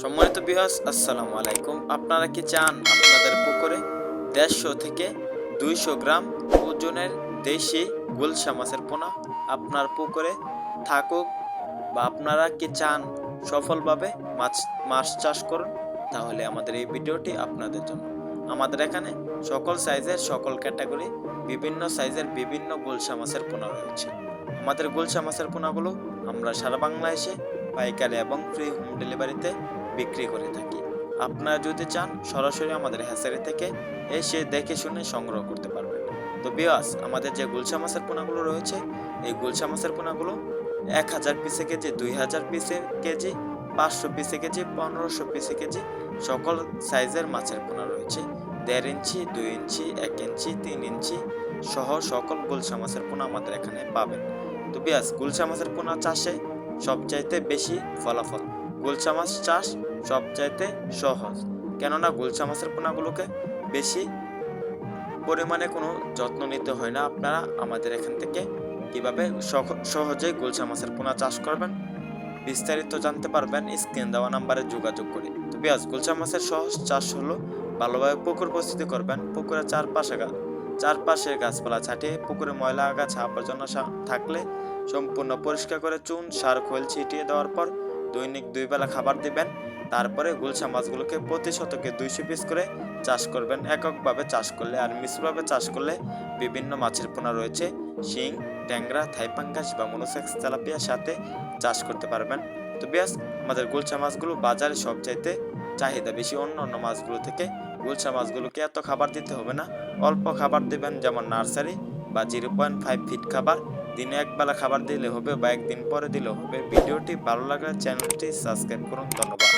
সম্মানিত বিহাস আসসালামু আলাইকুম। আপনারা কি চান আপনাদের পুকুরে দেড়শো থেকে দুইশো গ্রাম ওজনের দেশি গুলশা মাছের পোনা আপনার পুকুরে থাকুক বা আপনারা কি চান সফলভাবে মাছ মাছ চাষ করুন, তাহলে আমাদের এই ভিডিওটি আপনাদের জন্য। আমাদের এখানে সকল সাইজের সকল ক্যাটাগরি বিভিন্ন সাইজের বিভিন্ন গুলশা মাছের পোনা রয়েছে। আমাদের গুলশা মাছের পোনাগুলো আমরা সারা বাংলাদেশে পাইকারি এবং ফ্রি হোম ডেলিভারিতে বিক্রি করে থাকি। আপনারা যদি চান, সরাসরি আমাদের হ্যাচারি থেকে এসে দেখে শুনে সংগ্রহ করতে পারবেন। তো বিয়াস আমাদের যে গুলশা মাছের পোনাগুলো রয়েছে, এই গুলশা মাছের পোনাগুলো এক হাজার পিসে কেজি, দুই হাজার পিসে কেজি, পাঁচশো পিসে কেজি, পনেরোশো পিসে কেজি সকল সাইজের মাছের পোনা রয়েছে। দেড় ইঞ্চি, দুই ইঞ্চি, এক ইঞ্চি, তিন ইঞ্চি সহ সকল গুলশা মাছের পোনা আমাদের এখানে পাবেন। তো বিয়াস গুলশা মাছের পোনা চাষে সবচাইতে বেশি ফলাফল গুলশা মাছ চাষ সবচাইতে সহজ। কেননা গুলশা মাছের পোনাগুলোকে বেশি পরিমাণে কোনো যত্ন নিতে হয় না। আপনারা আমাদের এখান থেকে কীভাবে সহ- সহজেই গুলশা মাছের পোনা চাষ করবেন বিস্তারিত জানতে পারবেন। স্ক্রিন দেওয়া নাম্বারে যোগাযোগ করে। তো পেঁয়াজ গুলশা মাছের সহজ চাষ হলো ভালোভাবে পুকুর প্রস্তুতি করবেন। পুকুরের চারপাশে চারপাশে গাছপালা ছাটিয়ে পুকুরে ময়লা, আগাছা, আবর্জনা থাকলে সম্পূর্ণ পরিষ্কার করে চুন, সার, খোল ছিটিয়ে দেওয়ার পর দৈনিক দুই বেলা খাবার দিবেন। তারপরে গুলশা মাছগুলোকে প্রতি শতকে দুইশো পিস করে চাষ করবেন। এককভাবে চাষ করলে আর মিশ্রভাবে চাষ করলে বিভিন্ন মাছের পোনা রয়েছে। শিং, ট্যাংরা থাইপাঙ্গাস বা মনোসেক্স তেলাপিয়ার সাথে চাষ করতে পারবেন। তো বেশ আমাদের গুলশা মাছগুলো বাজারে সবচাইতে চাহিদা বেশি অন্য অন্য মাছগুলো থেকে। গুলশা মাছগুলোকে এত খাবার দিতে হবে না। অল্প খাবার দেবেন যেমন নার্সারি বা জিরো পয়েন্ট ফাইভ ফিট খাবার। দিনে একবেলা খাবার দিলে হবে বা একদিন পরে দিলেও হবে। ভিডিওটি ভালো লাগলে চ্যানেলটি সাবস্ক্রাইব করুন। ধন্যবাদ।